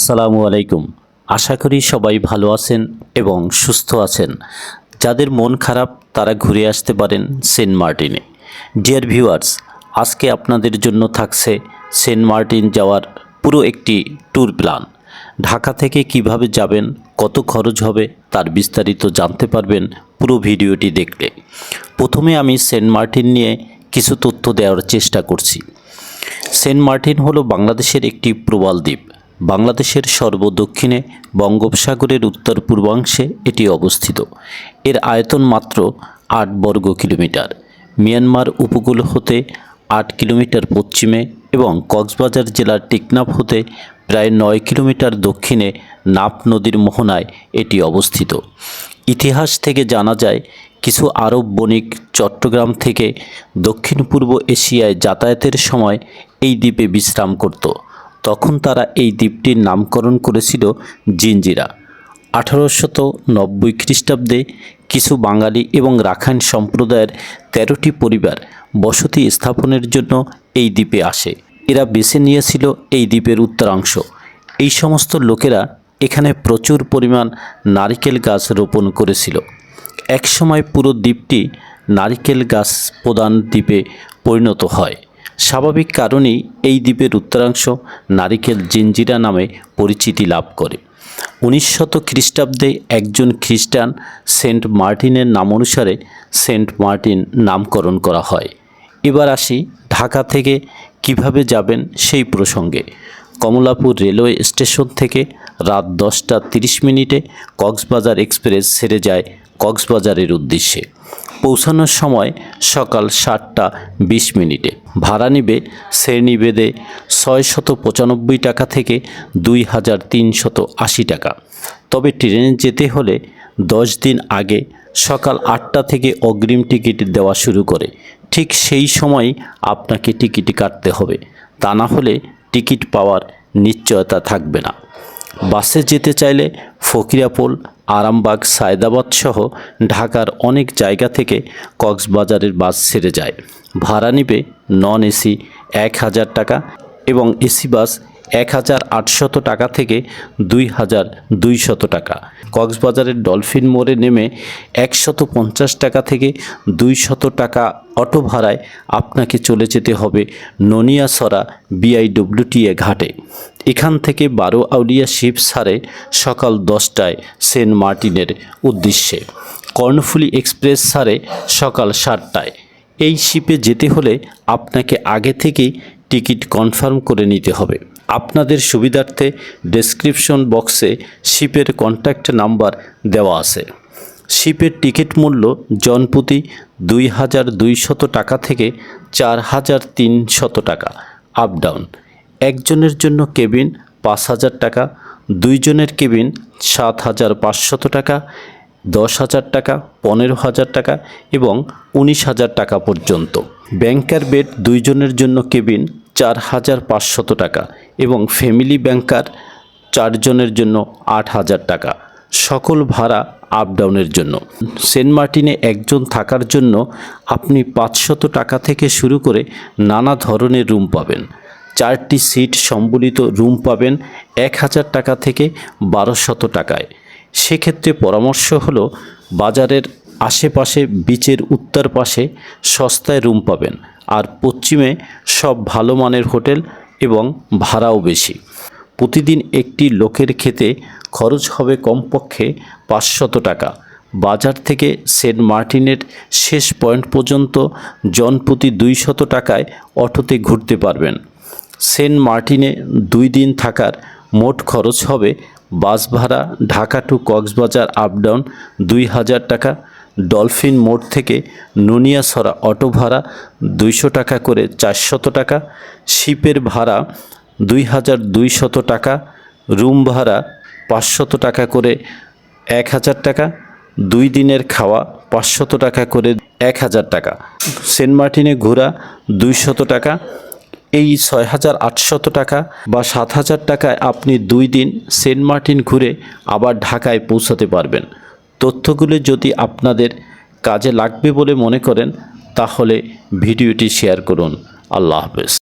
আসসালামু আলাইকুম। আশা করি সবাই ভালো আছেন এবং সুস্থ আছেন। যাদের মন খারাপ, তারা ঘুরে আসতে পারেন সেন্ট মার্টিনে। ডিয়ার ভিউয়ার্স, আজকে আপনাদের জন্য থাকছে সেন্ট মার্টিন যাওয়ার পুরো একটি ট্যুর প্ল্যান। ঢাকা থেকে কীভাবে যাবেন, কত খরচ হবে, তার বিস্তারিত জানতে পারবেন পুরো ভিডিওটি দেখলে। প্রথমে আমি সেন্ট মার্টিন নিয়ে কিছু তথ্য দেওয়ার চেষ্টা করছি। সেন্ট মার্টিন হলো বাংলাদেশের একটি প্রবাল দ্বীপ। বাংলাদেশের সর্বদক্ষিণে বঙ্গোপসাগরের উত্তর পূর্বাংশে এটি অবস্থিত। এর আয়তন মাত্র আট বর্গ কিলোমিটার। মিয়ানমার উপকূল হতে আট কিলোমিটার পশ্চিমে এবং কক্সবাজার জেলার টেকনাফ হতে প্রায় নয় কিলোমিটার দক্ষিণে নাপ নদীর মোহনায় এটি অবস্থিত। ইতিহাস থেকে জানা যায়, কিছু আরব বণিক চট্টগ্রাম থেকে দক্ষিণ পূর্ব এশিয়ায় যাতায়াতের সময় এই দ্বীপে বিশ্রাম করত। তখন তারা এই দ্বীপটির নামকরণ করেছিল জিঞ্জিরা আঠারোশত নব্বই খ্রিস্টাব্দে কিছু বাঙালি এবং রাখাইন সম্প্রদায়ের তেরোটি পরিবার বসতি স্থাপনের জন্য এই দ্বীপে আসে। এরা বেছে নিয়েছিল এই দ্বীপের উত্তরাংশ। এই সমস্ত লোকেরা এখানে প্রচুর পরিমাণ নারিকেল গাছ রোপণ করেছিল। একসময় পুরো দ্বীপটি নারিকেল গাছ প্রধান দ্বীপে পরিণত হয়। স্বাভাবিক কারণেই এই দ্বীপের উত্তরাংশ নারিকেল জিঞ্জিরা নামে পরিচিতি লাভ করে। উনিশ শত খ্রিস্টাব্দে একজন খ্রিস্টান সেন্ট মার্টিনের নাম অনুসারে সেন্ট মার্টিন নামকরণ করা হয়। এবার আসি ঢাকা থেকে কীভাবে যাবেন সেই প্রসঙ্গে। কমলাপুর রেলওয়ে স্টেশন থেকে রাত দশটা তিরিশ মিনিটে কক্সবাজার এক্সপ্রেস ছেড়ে যায় কক্সবাজারের উদ্দেশ্যে। পৌঁছানোর সময় সকাল সাতটা বিশ মিনিটে। ভাড়া নিবে শ্রেণীবেদে ছয় শত পঁচানব্বই টাকা থেকে দুই হাজার তিনশত আশি টাকা। তবে ট্রেনে যেতে হলে দশ দিন আগে সকাল আটটা থেকে অগ্রিম টিকিট দেওয়া শুরু করে। ঠিক সেই সময় আপনাকে টিকিট কাটতে হবে। তা না হলে টিকিট পাওয়ার নিশ্চয়তা থাকবে না। বাসে যেতে চাইলে ফকিরাপোল, আরামবাগ, সায়দাবাদ সহ ঢাকার অনেক জায়গা থেকে কক্সবাজারের বাস ছেড়ে যায়। ভাড়া নিবে নন এসি এক হাজার টাকা এবং এসি বাস এক হাজার আটশত টাকা থেকে দুই হাজার দুইশত টাকা। কক্সবাজারের ডলফিন মোড়ে নেমে একশত পঞ্চাশ টাকা থেকে দুইশত টাকা অটো ভাড়ায় আপনাকে চলে যেতে হবে ননিয়াসরা বিআইডব্লিউটিএ ঘাটে। এখান থেকে বারো আউলিয়া শিপ সারে সকাল দশটায় সেন্ট মার্টিনের উদ্দেশ্যে। কর্ণফুলি এক্সপ্রেস সারে সকাল সাতটায়। এই শিপে যেতে হলে আপনাকে আগে থেকেই টিকিট কনফার্ম করে নিতে হবে। আপনাদের সুবিধার্থে ডেসক্রিপশন বক্সে শিপের কন্ট্যাক্ট নাম্বার দেওয়া আছে। শিপের টিকিট মূল্য জনপ্রতি দুই হাজার দুইশত টাকা থেকে চার হাজার তিনশত টাকা আপ ডাউন একজনের জন্য কেবিন পাঁচ হাজার টাকা, দুইজনের কেবিন সাত হাজার পাঁচশত টাকা, দশ হাজার টাকা, পনেরো হাজার টাকা এবং উনিশ হাজার টাকা পর্যন্ত। ব্যাংকার বেড দুইজনের জন্য কেবিন চার হাজার পাঁচশত টাকা এবং ফ্যামিলি ব্যাংকার চারজনের জন্য আট হাজার টাকা। সকল ভাড়া আপ ডাউনের জন্য। সেন্ট মার্টিনে একজন থাকার জন্য আপনি পাঁচশত টাকা থেকে শুরু করে নানা ধরনের রুম পাবেন। চারটি সিট সম্বলিত রুম পাবেন এক হাজার টাকা থেকে বারোশত টাকায়। সেক্ষেত্রে পরামর্শ হলো, বাজারের আশেপাশে বিচের উত্তর পাশে সস্তায় রুম পাবেন। আর পশ্চিমে সব ভালো মানের হোটেল এবং ভাড়াও বেশি। প্রতিদিন একটি লোকের খেতে খরচ হবে কমপক্ষে পাঁচশত টাকা। বাজার থেকে সেন্ট মার্টিনের শেষ পয়েন্ট পর্যন্ত জনপ্রতি দুইশত টাকায় অটোতে ঘুরতে পারবেন। সেন্ট মার্টিনে দুই দিন থাকার মোট খরচ হবে বাস ভাড়া Dhaka to Cox's Bazar up down দুই হাজার টাকা ডলফিন মোড় থেকে নুনিয়াছড়া অটো ভাড়া দুইশো টাকা করে চারশত টাকা, শিপের ভাড়া দুই হাজার দুইশত টাকা, রুম ভাড়া পাঁচশত টাকা করে এক হাজার টাকা, দুই দিনের খাওয়া পাঁচশত টাকা করে এক হাজার টাকা। সেন্ট মার্টিনে ঘোরা দুইশত টাকা, এই ছয় হাজার আটশত টাকা বা সাত হাজার টাকায় আপনি দুই দিন সেন্ট মার্টিন ঘুরে আবার ঢাকায় পৌঁছাতে পারবেন। তথ্যগুলো যদি আপনাদের কাজে লাগবে বলে মনে করেন তাহলে ভিডিওটি শেয়ার করুন। আল্লাহ হাফেজ।